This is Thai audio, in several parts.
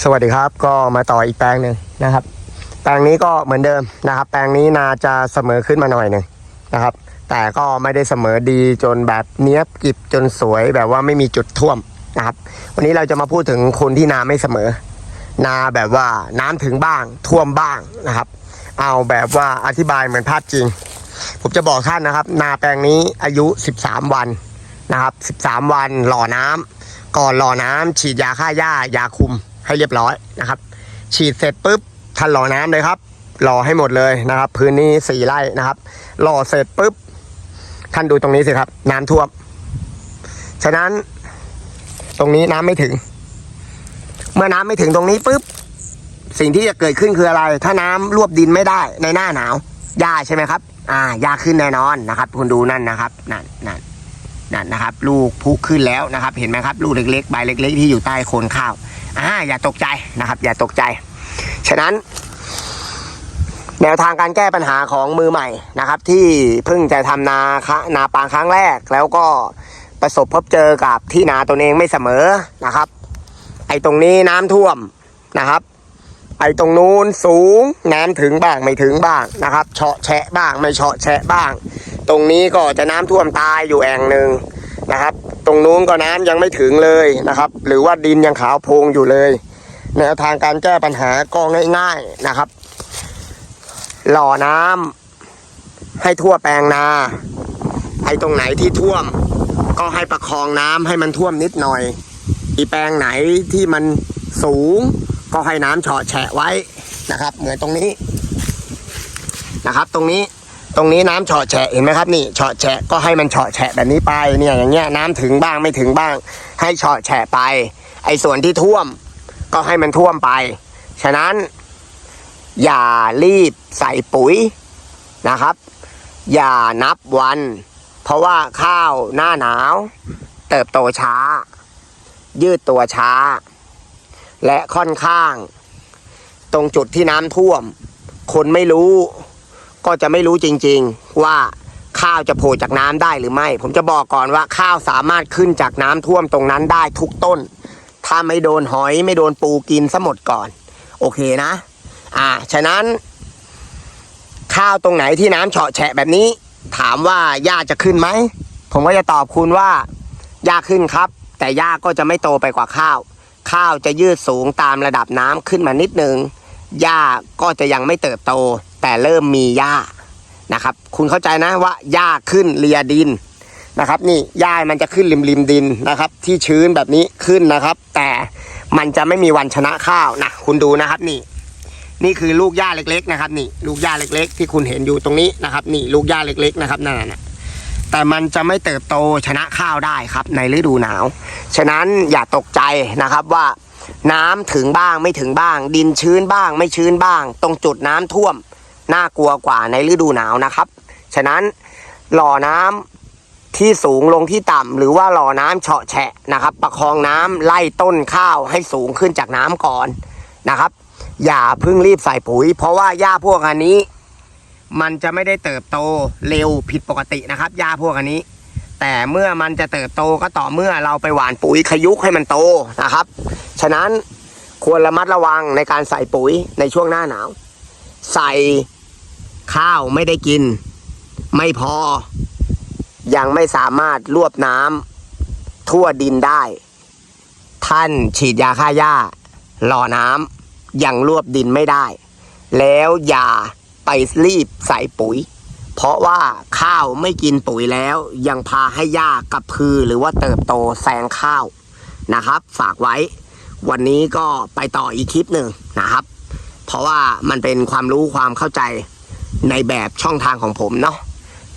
สวัสดีครับก็มาต่ออีกแปลงหนึ่งนะครับ แปลงนี้ก็เหมือนเดิมนะครับ แปลงนี้นาจะเสมอขึ้นมาหน่อยหนึ่งนะครับ แต่ก็ไม่ได้เสมอดีจนแบบเนี้ยบกิบจนสวยแบบว่าไม่มีจุดท่วมนะครับ วันนี้เราจะมาพูดถึงคนที่นาไม่เสมอ นาแบบว่าน้ำถึงบ้างท่วมบ้างนะครับ เอาแบบว่าอธิบายเหมือนภาพจริง ผมจะบอกท่านนะครับ นาแปลงนี้อายุ 13 วันนะครับ 13 วันหล่อน้ำก่อนหล่อน้ำฉีดยาฆ่าหญ้ายาคุม ให้เรียบร้อยนะครับ ฉีดเสร็จปุ๊บท่านหล่อน้ำเลยครับหล่อให้หมดเลยนะครับ พื้นนี้สี่ไร่นะครับหล่อเสร็จปุ๊บท่านดูตรงนี้สิครับ น้ำท่วมฉะนั้นตรงนี้น้ำไม่ถึง เมื่อน้ำไม่ถึงตรงนี้ปุ๊บสิ่งที่จะเกิดขึ้นคืออะไร ถ้าน้ำรวบดินไม่ได้ในหน้าหนาวหญ้าใช่ไหมครับ อ่าหญ้าขึ้นแน่นอนนะครับ คุณดูนั่นนะครับนั่นนั่น นั่นนะครับลูกพุขึ้นแล้วนะครับเห็นไหมครับลูกเล็กๆใบเล็ก ๆ ที่อยู่ใต้โคนข้าวอ่าอย่าตกใจนะครับ อย่าตกใจ ฉะนั้นแนวทางการแก้ปัญหาของมือใหม่นะครับ ที่เพิ่งจะทำนาคะนาปางครั้งแรก แล้วก็ประสบพบเจอกับที่นาตัวเองไม่เสมอนะครับ ไอ้ตรงนี้น้ำท่วมนะครับ ไอ้ตรงนู้นสูงน้ำถึงบ้างไม่ถึงบ้างนะครับเฉาะแฉะบ้างไม่เฉาะแฉะบ้าง รงนี้ก็จะน้ำท่วมตายอยู่แอ่งหนึ่งนะครับ ตรงนู้นก็น้ำยังไม่ถึงเลยนะครับ หรือว่าดินยังขาวโพลงอยู่เลย แนวทางการแก้ปัญหาก็ง่าย ๆนะครับ หล่อน้ำให้ทั่วแปลงนาไอ้ตรงไหนที่ท่วม ก็ให้ประคองน้ำให้มันท่วมนิดหน่อย อีแปลงไหนที่มันสูง ก็ให้น้ำเฉาะแฉะไว้นะครับ เหมือนตรงนี้นะครับ ตรงนี้ ตรงนี้น้ำเฉาะแฉะเห็นไหมครับนี่เฉาะแฉะก็ให้มันเฉาะแฉะแบบนี้ไปเนี่ยอย่างเงี้ยน้ำถึงบ้างไม่ถึงบ้าง ให้เฉาะแฉะไป ไอ้ส่วนที่ท่วม ก็ให้มันท่วมไป ฉะนั้น อย่ารีบใส่ปุ๋ยนะครับ อย่านับวัน เพราะว่าข้าวหน้าหนาว เติบโตช้า ยืดตัวช้า และค่อนข้าง ตรงจุดที่น้ำท่วม คนไม่รู้ ก็จะไม่รู้จริงๆว่าข้าวจะโผล่จากน้ำได้หรือไม่ ผมจะบอกก่อนว่าข้าวสามารถขึ้นจากน้ำท่วมตรงนั้นได้ทุกต้น ถ้าไม่โดนหอยไม่โดนปูกินซะหมดก่อน โอเคนะ อ่า ฉะนั้น ข้าวตรงไหนที่น้ำเฉาะแฉะแบบนี้ ถามว่าหญ้าจะขึ้นไหม ผมก็จะตอบคุณว่าหญ้าขึ้นครับ แต่หญ้าก็จะไม่โตไปกว่าข้าว ข้าวจะยืดสูงตามระดับน้ำขึ้นมานิดนึงหญ้าก็จะยังไม่เติบโต แต่เริ่มมีหญ้านะครับ คุณเข้าใจนะว่าหญ้าขึ้นเลียดินนะครับ นี่หญ้ามันจะขึ้นริมริมดินนะครับ ที่ชื้นแบบนี้ขึ้นนะครับ แต่มันจะไม่มีวันชนะข้าวนะคุณดูนะครับนี่ นี่คือลูกหญ้าเล็ก ๆ นะครับ นี่ ลูกหญ้าเล็ก ๆ ที่คุณเห็นอยู่ตรงนี้นะครับ นี่ลูกหญ้าเล็ก ๆ นะครับนั่นน่ะแต่มันจะไม่เติบโตชนะข้าวได้ครับ ในฤดูหนาว ฉะนั้นอย่าตกใจนะครับว่าน้ำถึงบ้างไม่ถึงบ้าง ดินชื้นบ้าง ไม่ชื้นบ้าง ตรงจุดน้ำท่วม น่ากลัวกว่าในฤดูหนาวนะครับ ฉะนั้นหล่อน้ำที่สูงลงที่ต่ำหรือว่าหล่อน้ำเฉาะแฉะนะครับ ประคองน้ำไล่ต้นข้าวให้สูงขึ้นจากน้ำก่อนนะครับ อย่าเพิ่งรีบใส่ปุ๋ย เพราะว่าหญ้าพวกอันนี้ มันจะไม่ได้เติบโตเร็วผิดปกตินะครับหญ้าพวกอันนี้ แต่เมื่อมันจะเติบโตก็ต่อเมื่อเราไปหว่านปุ๋ยขยุกให้มันโตนะครับ ฉะนั้นควรระมัดระวังในการใส่ปุ๋ยในช่วงหน้าหนาว ใส่ ข้าวไม่ได้กิน ไม่พอ ยังไม่สามารถรวบน้ำทั่วดินได้ ท่านฉีดยาฆ่าหญ้าหล่อน้ำยังรวบดินไม่ได้ แล้วอย่าไปรีบใส่ปุ๋ย เพราะว่าข้าวไม่กินปุ๋ยแล้ว ยังพาให้หญ้ากับพือหรือว่าเติบโตแซงข้าวนะครับ ฝากไว้ วันนี้ก็ไปต่ออีกคลิปหนึ่งนะครับ เพราะว่ามันเป็นความรู้ความเข้าใจ ในแบบช่องทางของผมเนาะ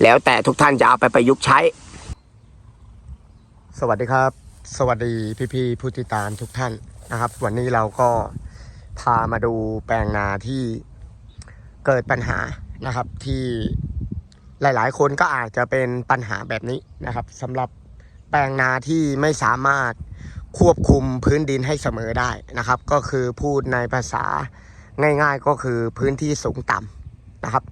แล้วแต่ทุกท่านจะเอาไปประยุกต์ใช้ สวัสดีครับ สวัสดีพี่ๆผู้ติดตามทุกท่านนะครับ วันนี้เราก็พามาดูแปลงนาที่เกิดปัญหานะครับที่หลาย ๆ คนก็อาจจะเป็นปัญหาแบบนี้นะครับสำหรับแปลงนาที่ไม่สามารถควบคุมพื้นดินให้เสมอได้นะครับ ก็คือพูดในภาษาง่าย ๆ ก็คือพื้นที่สูงต่ำ นะครับ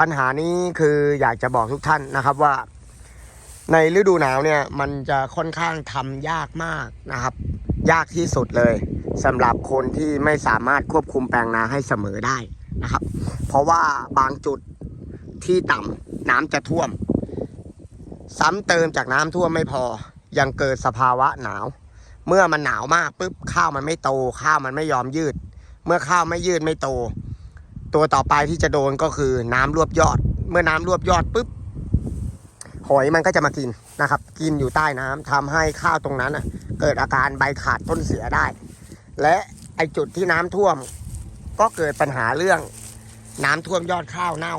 ปัญหานี้คืออยากจะบอกทุกท่านนะครับว่า ในฤดูหนาวเนี่ยมันจะค่อนข้างทำยากมากนะครับ ยากที่สุดเลยสำหรับคนที่ไม่สามารถควบคุมแปลงนาให้เสมอได้นะครับ เพราะว่าบางจุดที่ต่ำน้ำจะท่วม ซ้ำเติมจากน้ำท่วมไม่พอยังเกิดสภาวะหนาว เมื่อมันหนาวมากปุ๊บข้าวมันไม่โตข้าวมันไม่ยอมยืด เมื่อข้าวไม่ยืดไม่โต ตัวต่อไปที่จะโดนก็คือน้ำรวบยอด เมื่อน้ำรวบยอดปุ๊บหอยมันก็จะมากินนะครับ กินอยู่ใต้น้ำทำให้ข้าวตรงนั้นน่ะ เกิดอาการใบขาดต้นเสียได้ และไอจุดที่น้ำท่วม ก็เกิดปัญหาเรื่อง น้ำท่วมยอดข้าวเน่า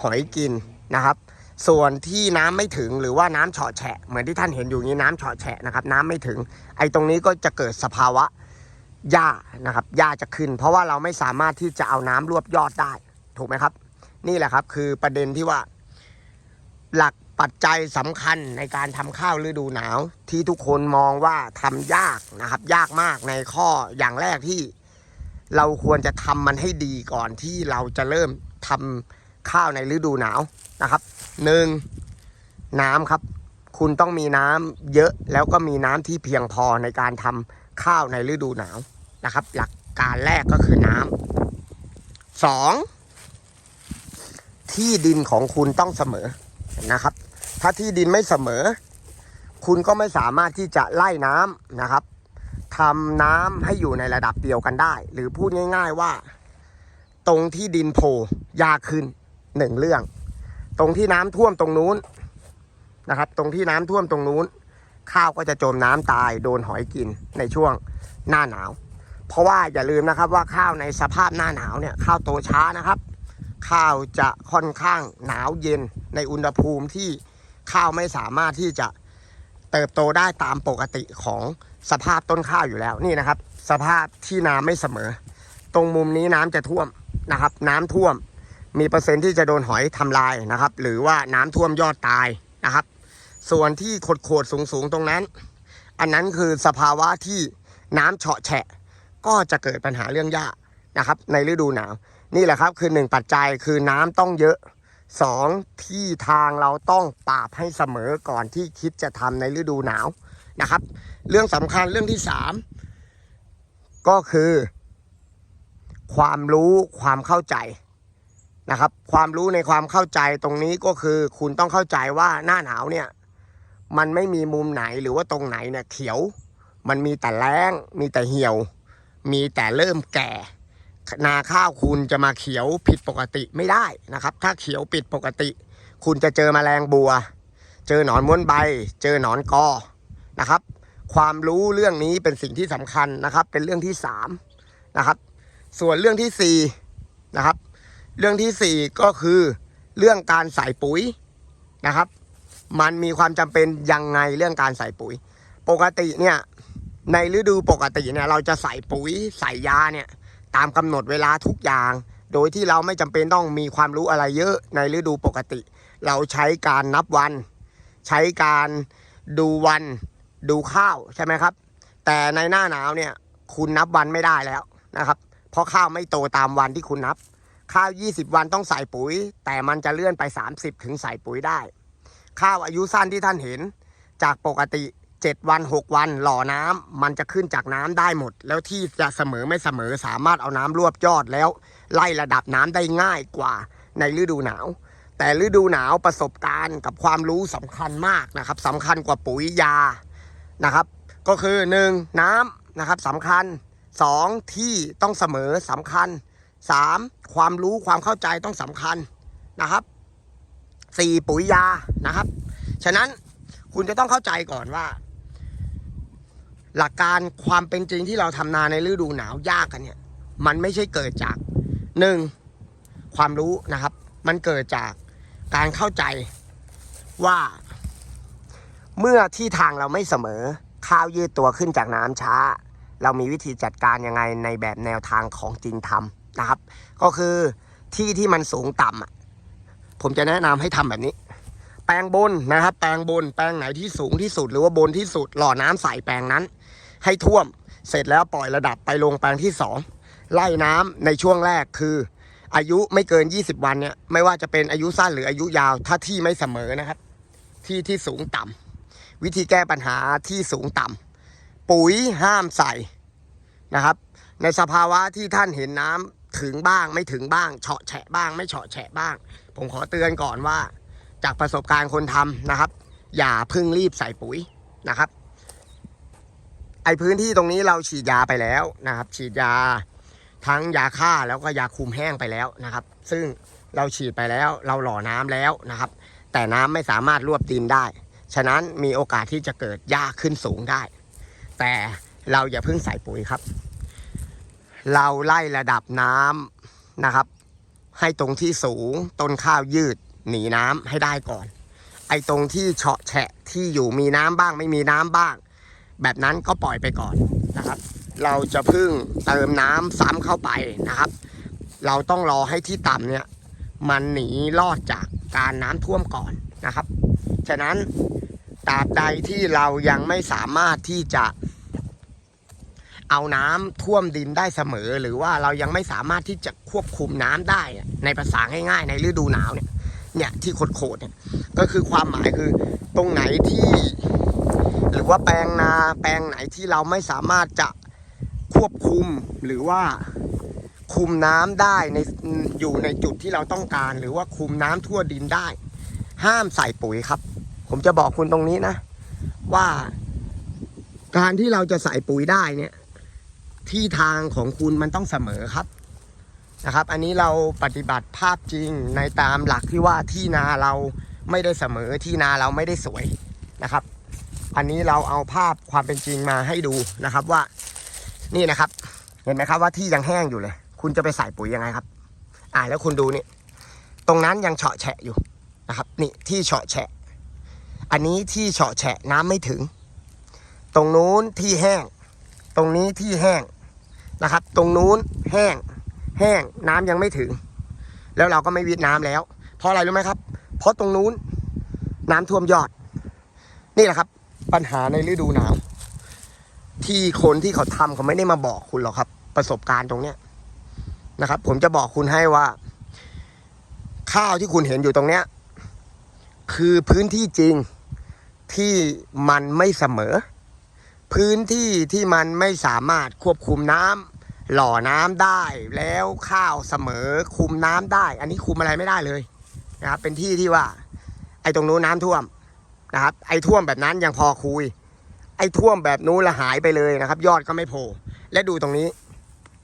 หอยกินนะครับ ส่วนที่น้ำไม่ถึงหรือว่าน้ำเฉาะแฉะเหมือนที่ท่านเห็นอยู่นี้น้ำเฉาะแฉะนะครับ น้ำไม่ถึง ไอตรงนี้ก็จะเกิดสภาวะ หญ้านะครับหญ้าจะขึ้น เพราะว่าเราไม่สามารถที่จะเอาน้ำรวบยอดได้ ถูกไหมครับ นี่แหละครับคือประเด็นที่ว่า หลักปัจจัยสำคัญในการทำข้าวฤดูหนาว ที่ทุกคนมองว่าทำยากนะครับ ยากมากในข้ออย่างแรกที่ เราควรจะทำมันให้ดีก่อนที่เราจะเริ่มทำข้าวในฤดูหนาวนะครับหนึ่งน้ำครับ คุณต้องมีน้ำเยอะแล้วก็มีน้ำที่เพียงพอในการทำข้าวในฤดูหนาว นะครับ หลักการแรกก็คือน้ำสองที่ดินของคุณต้องเสมอนะครับ ถ้าที่ดินไม่เสมอ คุณก็ไม่สามารถที่จะไล่น้ำนะครับทำน้ำให้อยู่ในระดับเดียวกันได้ หรือพูดง่าย ๆว่า ตรงที่ดินโผล่ยากขึ้นหนึ่งเรื่อง ตรงที่น้ำท่วมตรงนู้นนะครับ ตรงที่น้ำท่วมตรงนู้น ข้าวก็จะจมน้ำตายโดนหอยกินในช่วงหน้าหนาว เพราะว่าอย่าลืมนะครับว่าข้าวในสภาพหน้าหนาวเนี่ยข้าวโตช้านะครับ ข้าวจะค่อนข้างหนาวเย็นในอุณหภูมิที่ข้าวไม่สามารถที่จะเติบโตได้ตามปกติของสภาพต้นข้าวอยู่แล้วนี่นะครับ สภาพที่น้ำไม่เสมอ ตรงมุมนี้น้ำจะท่วมนะครับ น้ำท่วมมีเปอร์เซ็นต์ที่จะโดนหอยทำลายนะครับ หรือว่าน้ำท่วมยอดตายนะครับ ส่วนที่โขดโขดสูงสูงๆตรงนั้น อันนั้นคือสภาวะที่น้ำเฉาะแฉะ ก็จะเกิดปัญหาเรื่องหญ้านะครับ ในฤดูหนาว นี่แหละครับคือหนึ่งปัจจัยคือน้ำต้องเยอะสองที่ทางเราต้องปราบให้เสมอก่อนที่คิดจะทำในฤดูหนาวนะครับ เรื่องสำคัญเรื่องที่สามก็คือ ความรู้ความเข้าใจนะครับ ความรู้ในความเข้าใจตรงนี้ก็คือคุณต้องเข้าใจว่าหน้าหนาวเนี่ยมันไม่มีมุมไหนหรือว่าตรงไหนเนี่ยเขียว มันมีแต่แล้งมีแต่เหี่ยว มีแต่เริ่มแก่ นาข้าวคุณจะมาเขียวผิดปกติไม่ได้นะครับ ถ้าเขียวผิดปกติ คุณจะเจอแมลงบัว เจอหนอนม้วนใบ เจอหนอนกอนะครับ ความรู้เรื่องนี้เป็นสิ่งที่สำคัญนะครับ เป็นเรื่องที่สามนะครับ ส่วนเรื่องที่สี่นะครับ เรื่องที่สี่ก็คือเรื่องการใส่ปุ๋ยนะครับ มันมีความจำเป็นยังไงเรื่องการใส่ปุ๋ย ปกติเนี่ย ในฤดูปกติเนี่ยเราจะใส่ปุ๋ยใส่ยาเนี่ยตามกำหนดเวลาทุกอย่าง โดยที่เราไม่จำเป็นต้องมีความรู้อะไรเยอะในฤดูปกติ เราใช้การนับวัน ใช้การดูวันดูข้าวใช่ไหมครับ แต่ในหน้าหนาวเนี่ยคุณนับวันไม่ได้แล้วนะครับเพราะข้าวไม่โตตามวันที่คุณนับ ข้าว 20 วันต้องใส่ปุ๋ย แต่มันจะเลื่อนไป 30 ถึงใส่ปุ๋ยได้ ข้าวอายุสั้นที่ท่านเห็นจากปกติ 7 วัน 6 วันหล่อน้ำมันจะขึ้นจากน้ำได้หมด แล้วที่จะเสมอไม่เสมอสามารถเอาน้ำรวบยอดแล้ว ไล่ระดับน้ำได้ง่ายกว่าในฤดูหนาว แต่ฤดูหนาวประสบการณ์กับความรู้สำคัญมากนะครับสำคัญกว่าปุ๋ยยานะครับ ก็คือ 1. น้ำนะครับสำคัญ 2. ที่ต้องเสมอสำคัญ 3. ความรู้ความเข้าใจต้องสำคัญนะครับ 4. ปุ๋ยยานะครับ ฉะนั้นคุณจะต้องเข้าใจก่อนว่า หลักการความเป็นจริงที่เราทำนาในฤดูหนาวยากกันเนี่ย มันไม่ใช่เกิดจากหนึ่งความรู้นะครับ มันเกิดจากการเข้าใจว่า เมื่อที่ทางเราไม่เสมอ ข้าวยืดตัวขึ้นจากน้ำช้า เรามีวิธีจัดการยังไงในแบบแนวทางของจริงทำนะครับ ก็คือที่ที่มันสูงต่ำผมจะแนะนำให้ทำแบบนี้ แปลงบนนะครับ แปลงบนแปลงไหนที่สูงที่สุดหรือว่าบนที่สุดหล่อน้ำใส่แปลงนั้น ให้ท่วม เสร็จแล้วปล่อยระดับไปลงแปลงที่สองไล่น้ำในช่วงแรกคือ อายุไม่เกิน 20 วันเนี่ยไม่ว่าจะเป็นอายุสั้นหรืออายุยาวถ้าที่ไม่เสมอนะครับ ที่ที่สูงต่ำวิธีแก้ปัญหาที่สูงต่ำปุ๋ยห้ามใส่นะครับ ในสภาวะที่ท่านเห็นน้ำถึงบ้างไม่ถึงบ้างเฉาะแฉะบ้าง ไม่เฉาะแฉะบ้าง ผมขอเตือนก่อนว่า จากประสบการณ์คนทำนะครับ อย่าเพึ่งรีบใส่ปุ๋ยนะครับ ไอพื้นที่ตรงนี้เราฉีดยาไปแล้วนะครับ ฉีดยาทั้งยาฆ่าแล้วก็ยาคุมแห้งไปแล้วนะครับ ซึ่งเราฉีดไปแล้วเราหล่อน้ำแล้วนะครับ แต่น้ำไม่สามารถรวบดินได้ ฉะนั้นมีโอกาสที่จะเกิดหญ้าขึ้นสูงได้ แต่เราอย่าเพิ่งใส่ปุ๋ยครับ เราไล่ระดับน้ำนะครับ ให้ตรงที่สูงต้นข้าวยืดหนีน้ำให้ได้ก่อน ไอ้ตรงที่เฉาะแฉะที่อยู่มีน้ำบ้างไม่มีน้ำบ้าง แบบนั้นก็ปล่อยไปก่อนนะครับ เราจะพึ่งเติมน้ำซ้ำเข้าไปนะครับ เราต้องรอให้ที่ต่ำเนี่ยมันหนีรอดจากการน้ำท่วมก่อนนะครับ ฉะนั้นตราบใดที่เรายังไม่สามารถที่จะเอาน้ำท่วมดินได้เสมอ หรือว่าเรายังไม่สามารถที่จะควบคุมน้ำได้ในภาษาง่ายๆ ในฤดูหนาวเนี่ยเนี่ยที่โคดๆเนี่ยก็คือความหมายคือตรงไหนที่ รือว่าแปลงนาแปลงไหนที่เราไม่สามารถจะควบคุมหรือว่าคุมน้ำได้ในอยู่ในจุดที่เราต้องการ หรือว่าคุมน้ำทั่วดินได้ ห้ามใส่ปุ๋ยครับ ผมจะบอกคุณตรงนี้นะ ว่า การที่เราจะใส่ปุ๋ยได้เนี่ย ที่ทางของคุณมันต้องเสมอครับนะครับ อันนี้เราปฏิบัติภาพจริงในตามหลักที่ว่าที่นาเราไม่ได้เสมอที่นาเราไม่ได้สวยนะครับ อันนี้เราเอาภาพความเป็นจริงมาให้ดูนะครับว่านี่นะครับ เห็นไหมครับว่าที่ยังแห้งอยู่เลย คุณจะไปใส่ปุ๋ยยังไงครับ อ่าแล้วคุณดูนี่ ตรงนั้นยังเฉาะแฉะอยู่นะครับ นี่ที่เฉาะแฉะ อันนี้ที่เฉาะแฉะน้ำไม่ถึง ตรงนู้นที่แห้ง ตรงนี้ที่แห้งนะครับ ตรงนู้นแห้ง แห้งน้ำยังไม่ถึง แล้วเราก็ไม่วิดน้ำแล้ว เพราะอะไรรู้ไหมครับ เพราะตรงนู้นน้ำท่วมยอด นี่แหละครับ ปัญหาในฤดูหนาว ที่คนที่เขาทำเขาไม่ได้มาบอกคุณหรอกครับ ประสบการณ์ตรงเนี้ยนะครับ ผมจะบอกคุณให้ว่า ข้าวที่คุณเห็นอยู่ตรงเนี้ย คือพื้นที่จริงที่มันไม่เสมอ พื้นที่ที่มันไม่สามารถควบคุมน้ำหล่อน้ำได้ แล้วข้าวเสมอคุมน้ำได้ อันนี้คุมอะไรไม่ได้เลยนะครับเป็นที่ที่ว่า ไอ้ตรงนู้นน้ำท่วม นะครับ ไอ้ท่วมแบบนั้นยังพอคุย ไอ้ท่วมแบบนู้นละหายไปเลยนะครับ ยอดก็ไม่โผล่และดูตรงนี้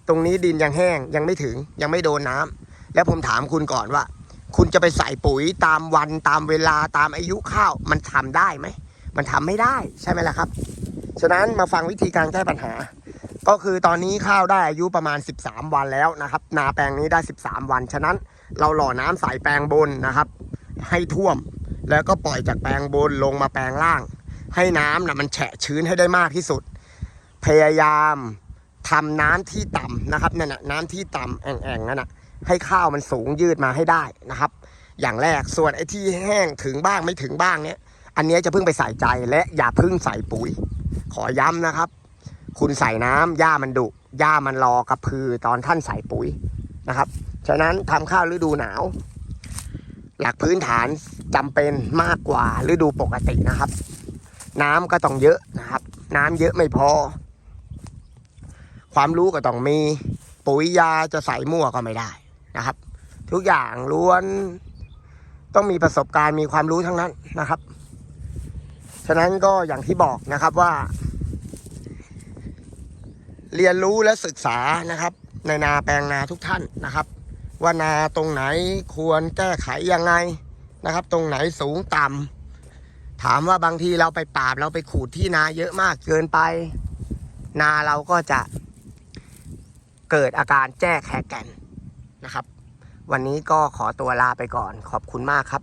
ตรงนี้ดินยังแห้งยังไม่ถึงยังไม่โดนน้ำแล้วผมถามคุณก่อนว่า คุณจะไปใส่ปุ๋ยตามวันตามเวลาตามอายุข้าวมันทำได้ไหมมันทำไม่ได้ใช่ไหมล่ะครับ ฉะนั้นมาฟังวิธีการแก้ปัญหา ก็คือตอนนี้ข้าวได้อายุประมาณ 13 วันแล้วนะครับ นาแปลงนี้ได้ 13 วัน ฉะนั้นเราหล่อน้ำใส่แปลงบนนะครับ ให้ท่วม แล้วก็ปล่อยจากแปลงบนลงมาแปลงล่าง ให้น้ำนะมันแฉะชื้นให้ได้มากที่สุด พยายามทำน้ำที่ต่ำนะครับนั่นนะน้ำที่ต่ำแอ่งๆนั่นนะให้ข้าวมันสูงยืดมาให้ได้นะครับ อย่างแรกส่วนไอ้ที่แห้งถึงบ้างไม่ถึงบ้างเนี้ยอันนี้จะเพิ่งไปใส่ใจและอย่าเพิ่งใส่ปุ๋ย ขอย้ำนะครับ คุณใส่น้ำหญ้ามันดุหญ้ามันรอกระพือตอนท่านใส่ปุ๋ยนะครับ ฉะนั้นทำข้าวฤดูหนาว หลักพื้นฐานจำเป็นมากกว่าฤดูปกตินะครับ น้ำก็ต้องเยอะนะครับ น้ำเยอะไม่พอ ความรู้ก็ต้องมีปุ๋ยยาจะใส่มั่วก็ไม่ได้นะครับ ทุกอย่างล้วนต้องมีประสบการณ์มีความรู้ทั้งนั้นนะครับ ฉะนั้นก็อย่างที่บอกนะครับว่า เรียนรู้และศึกษานะครับ ในนาแปลงนาทุกท่านนะครับ ว่านาตรงไหนควรแก้ไขยังไงนะครับ ตรงไหนสูงต่ำถามว่าบางทีเราไปปราบเราไปขูดที่นาเยอะมากเกินไป นาเราก็จะเกิดอาการแจ้แคแก่นนะครับ วันนี้ก็ขอตัวลาไปก่อนขอบคุณมากครับ